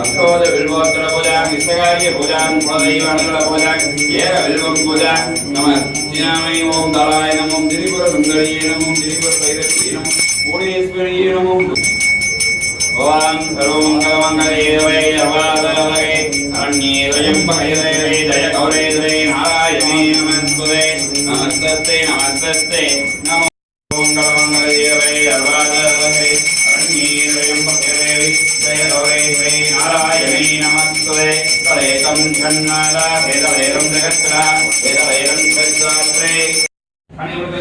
அஸ்தோத வில்வோத்தர பூஜா கிருஷ்ணகாரிய பூஜா குலதெய்வ அனுகூல பூஜா ஏக வில்வம் பூஜா நம தினாமை ஓம் தலாய நமம் திரிபுர சுந்தரியே நமம் நமஸ்தே நமஸ்தே நமோ மங்கலமங்கலே வை அவாதலகை அன்யே अरण्ये त्र्यम्बके जय गौरे द्वे नारायणे नमस्ते तदेकं जन्नादा वेदवेदं जगत्रा वेदवेदं जगत्रे अनिरुद्ध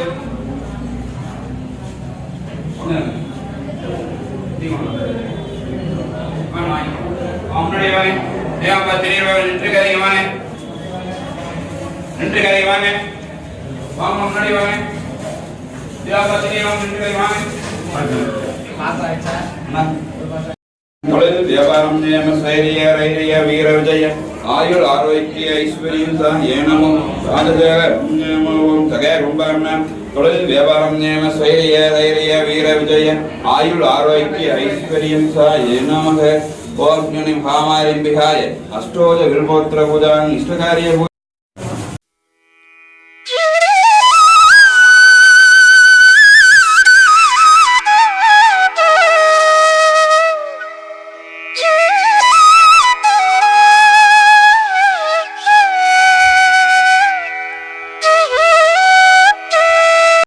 அவனுடைய தேவப்பா திடீர்வாங்க நின்று கதைங்க வாங்க நின்று கதைங்க வாங்க வாங்க முன்னாடி வாங்க தேவப்பா திடீர்வாங்க நின்று கதைங்க வாங்க தொழில் வியாபாரம் நியம சைரிய ரைரிய வீர விஜய ஆயுள் ஆரோக்கிய ஐஸ்வர்யம் தான் ஏனமும் ராஜதேவ நியமமும் சகய தொழில் வியாபாரம் நியம சைரிய ரைரிய வீர விஜய ஆயுள் ஆரோக்கிய ஐஸ்வர்யம் சா ஏனமக. ஓம் ஞானிம் காமாரிம் அஷ்டோஜ வில்போத்திர பூஜான் இஷ்டகாரிய பூஜா